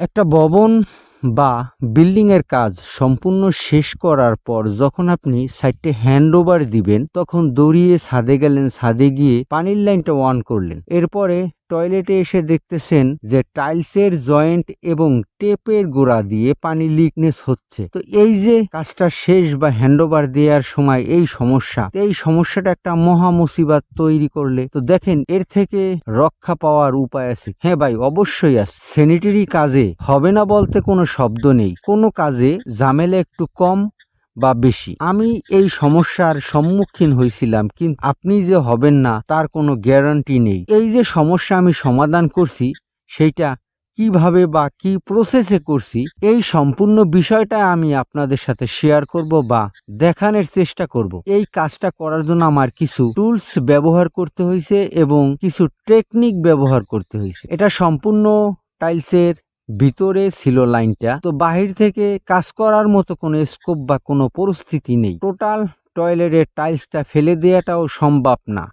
একটা ভবন বা বিল্ডিংয়ের কাজ সম্পূর্ণ শেষ করার পর যখন আপনি সাইডে হ্যান্ড ওভার দিবেন, তখন দৌড়িয়ে ছাদে গেলেন, ছাদে গিয়ে পানির লাইনটা অন করলেন। এরপরে টয়লেটে এসে দেখতেছেন যে টাইলসের জয়েন্ট এবং টেপের গোড়া দিয়ে পানি লিকনেস হচ্ছে। তো এই যে কাজটা শেষ বা হ্যান্ডওভার দেওয়ার সময় এই সমস্যা এই সমস্যাটা একটা মহা মুসিবাত তৈরি করলে, তো দেখেন এর থেকে রক্ষা পাওয়ার উপায় আছে। হ্যাঁ ভাই, অবশ্যই আছে। স্যানিটারি কাজে হবে না বলতে কোনো শব্দ নেই। কোনো কাজে ঝামেলা একটু কম বা বেশি। আমি এই সমস্যার সম্মুখীন হয়েছিলাম, কিন্তু আপনি যে হবেন না, তার কোনো গ্যারান্টি নেই। এই যে সমস্যা আমি সমাধান করছি, সেইটা কীভাবে বা কি প্রসেসে করছি, এই সম্পূর্ণ বিষয়টা আমি আপনাদের সাথে শেয়ার করব বা দেখানোর চেষ্টা করব। এই কাজটা করার জন্য আমার কিছু টুলস ব্যবহার করতে হয়েছে এবং কিছু টেকনিক ব্যবহার করতে হয়েছে। এটা সম্পূর্ণ টাইলসের ভিতরে ছিল লাইনটা। তো বাহির থেকে কাজ করার মতো কোনো স্কোপ বা কোনো পরিস্থিতি নেই। টোটাল টয়লেটের টাইলসটা ফেলে দেওয়াটাও সম্ভব না।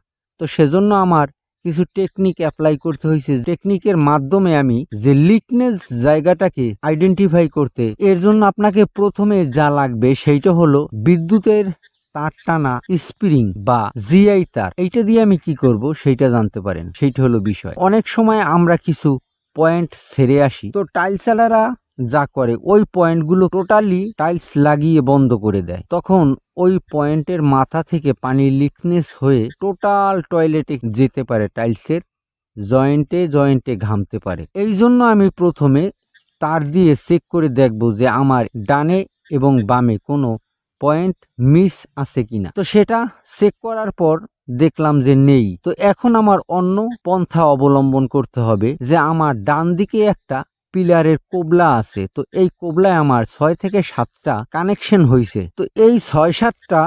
তো সেজন্য আমার কিছু টেকনিক অ্যাপ্লাই করতে হয়েছে। টেকনিকের মাধ্যমে আমি যে লিকনেস জায়গাটাকে আইডেন্টিফাই করতে, এর জন্য আপনাকে প্রথমে যা লাগবে সেইটা হলো বিদ্যুতের তার টানা স্প্রিং বা জিআই তার। এইটা দিয়ে আমি কি করব সেইটা জানতে পারেন। সেইটা হলো বিষয়। অনেক সময় আমরা কিছু পয়েন্ট সেরে আসি। তো টাইলসালারা যা করে, ওই পয়েন্টগুলো টোটালি টাইলস লাগিয়ে বন্ধ করে দেয়। তখন ওই পয়েন্টের মাথা থেকে পানি লিকনেস হয়ে টোটাল টয়লেটে যেতে পারে টাইলসের জয়েন্টে জয়েন্টে ঘামতে পারে। এই জন্য আমি প্রথমে তার দিয়ে চেক করে দেখব যে আমার ডানে এবং বামে কোনো পয়েন্ট মিস আছে কিনা। তো সেটা চেক করার পর দেখলাম যে নেই। তো এখন আমার অন্য পন্থা অবলম্বন করতে হবে যে আমার ডান দিকে একটা পিলারের কোবলা আছে। তো এই কোবলায় আমার ছয় থেকে সাতটা কানেকশন হয়েছে তো এই ছয় সাতটা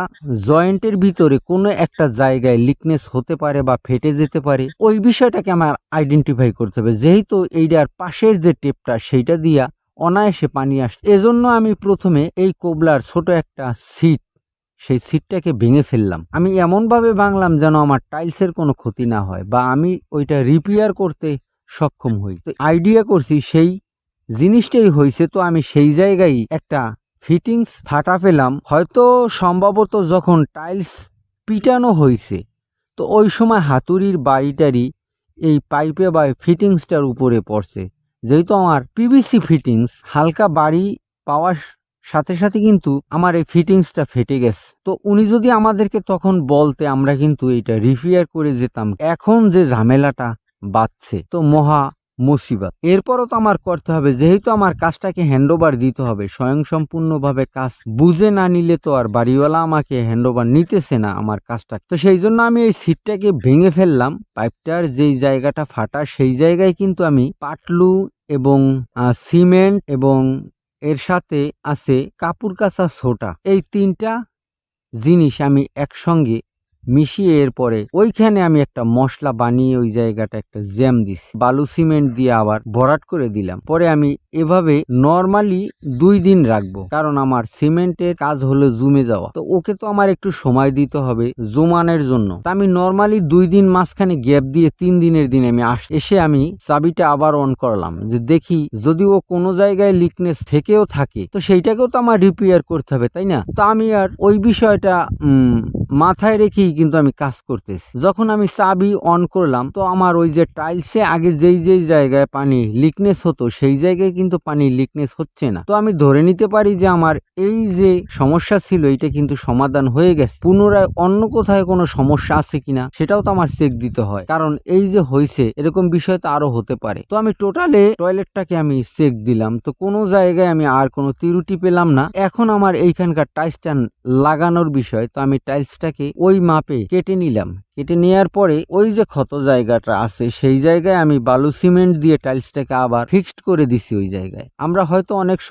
জয়েন্টের ভিতরে কোনো একটা জায়গায় লিকনেস হতে পারে বা ফেটে যেতে পারে, ওই বিষয়টাকে আমার আইডেন্টিফাই করতে হবে। যেহেতু এইটার পাশের যে টেপটা, সেইটা দিয়া অনায়াসে পানি আসছে। এজন্য আমি প্রথমে এই কোবলার ছোট একটা সিট সেই সিটটাকে ভেঙে ফেললাম। আমি এমনভাবে ভাঙলাম যেন আমার টাইলসের কোনো ক্ষতি না হয় বা আমি ওইটা রিপেয়ার করতে সক্ষম হই। তো আইডিয়া করছি সেই জিনিসটাই হয়েছে তো আমি সেই জায়গায় একটা ফিটিংস ফাটা পেলাম হয়তো সম্ভবত যখন টাইলস পিটানো হয়েছে তো ওই সময় হাতুড়ির বাড়িটারি এই পাইপে বা ফিটিংসটার উপরে পড়ছে। যেহেতু আমার পিভিসি ফিটিংস হালকা বাড়ি পাওয়ার সাথে সাথে কিন্তু আমার এই ফিটিংসটা ফেটে গেছে। তো উনি যদি আমাদেরকে তখন বলতে, আমরা কিন্তু এটা রিপেয়ার করে যেতাম। এখন যে ঝামেলাটা বাড়ছে, তো মহা মুসিবত। এরপরও তো আমার করতে হবে, যেহেতু আমার কাজটাকে হ্যান্ডওভার দিতে হবে, স্বয়ংসম্পূর্ণভাবে কাজ বুঝে না নিলে তো আর বাড়িওয়ালা আমাকে হ্যান্ডওভার নিতেছে না আমার কাজটা। তো সেই জন্য আমি এই সিটটাকে ভেঙে ফেললাম পাইপটার যেই জায়গাটা ফাটা, সেই জায়গায় কিন্তু আমি পাটলু এবং সিমেন্ট এবং এর সাথে আছে কাপুর কাঁচা সোটা এই তিনটা জিনিস আমি একসঙ্গে মিশিয়ে এরপরে ওইখানে আমি একটা মশলা বানিয়ে ওই জায়গাটা একটা জ্যাম দিছি। বালু সিমেন্ট দিয়ে আবার ভরাট করে দিলাম। পরে আমি এভাবে নর্মালি দুই দিন রাখব, কারণ আমার সিমেন্টের কাজ হলো জুমে যাওয়া। তো ওকে তো আমার একটু সময় দিতে হবে জুমানের জন্য। আমি নর্মালি দুই দিন মাঝখানে গ্যাপ দিয়ে তিন দিনের দিন আমি আস, এসে আমি চাবিটা আবার অন করলাম, যে দেখি যদি ও কোনো জায়গায় লিকনেস থেকেও থাকে, তো সেইটাকেও তো আমার রিপেয়ার করতে হবে, তাই না? তো আমি আর ওই বিষয়টা মাথায় রেখেই কিন্তু আমি কাজ করতেছি। যখন আমি চাবি অন করলাম, তো আমার ওই যে টাইলসে আগে যেই যেই জায়গায় পানি লিকনেস হতো, সেই জায়গায় কিন্তু পানি লিকনেস হচ্ছে না। তো আমি ধরে নিতে পারি যে আমার এই যে সমস্যা ছিল, এটা কিন্তু সমাধান হয়ে গেছে। পুনরায় অন্য কোথায় কোনো সমস্যা আছে কিনা, সেটাও তো আমার চেক দিতে হয়। কারণ এই যে হয়েছে, এরকম বিষয় তো আরও হতে পারে। তো আমি টোটালে টয়লেটটাকে আমি চেক দিলাম। তো কোনো জায়গায় আমি আর কোনো তিরুটি পেলাম না। এখন আমার এইখানকার টাইলসটা লাগানোর বিষয়, তো আমি টাইলসটাকে ওই মাপে কেটে নিলাম। কেটে নেওয়ার পরে ওই যে ক্ষত জায়গাটা আছে, সেই জায়গায় আমি বালু সিমেন্ট দিয়ে টাইলসটাকে আবার ফিক্সড করে দিছি ওই জায়গায়। আমরা হয়তো অনেক